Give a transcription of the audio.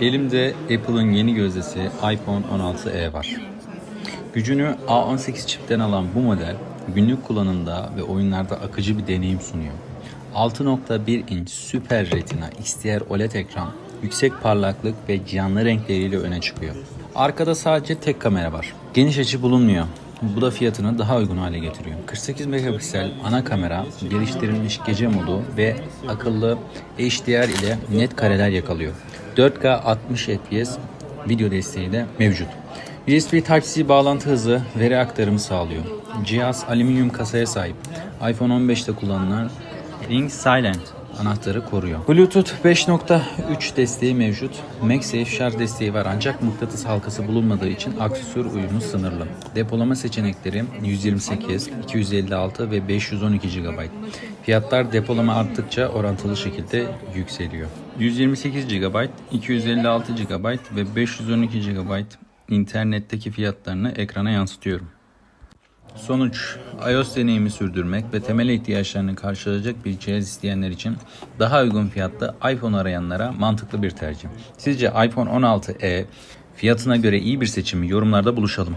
Elimde Apple'ın yeni gözdesi iPhone 16e var. Gücünü A18 çipten alan bu model günlük kullanımda ve oyunlarda akıcı bir deneyim sunuyor. 6.1 inç Super Retina XDR OLED ekran yüksek parlaklık ve canlı renkleriyle öne çıkıyor. Arkada sadece tek kamera var. Geniş açı bulunmuyor. Bu da fiyatını daha uygun hale getiriyor. 48 megapiksel ana kamera, geliştirilmiş gece modu ve akıllı HDR ile net kareler yakalıyor. 4K 60 FPS video desteği de mevcut. USB Type-C bağlantı hızı veri aktarımı sağlıyor. Cihaz alüminyum kasaya sahip. iPhone 15'te kullanılan Ring Silent anahtarı koruyor. Bluetooth 5.3 desteği mevcut. MagSafe şarj desteği var ancak mıknatıs halkası bulunmadığı için aksesuar uyumu sınırlı. Depolama seçenekleri 128, 256 ve 512 GB. Fiyatlar depolama arttıkça orantılı şekilde yükseliyor. 128 GB, 256 GB ve 512 GB internetteki fiyatlarını ekrana yansıtıyorum. Sonuç, iOS deneyimi sürdürmek ve temel ihtiyaçlarını karşılayacak bir cihaz isteyenler için daha uygun fiyatlı iPhone arayanlara mantıklı bir tercih. Sizce iPhone 16e fiyatına göre iyi bir seçim mi? Yorumlarda buluşalım.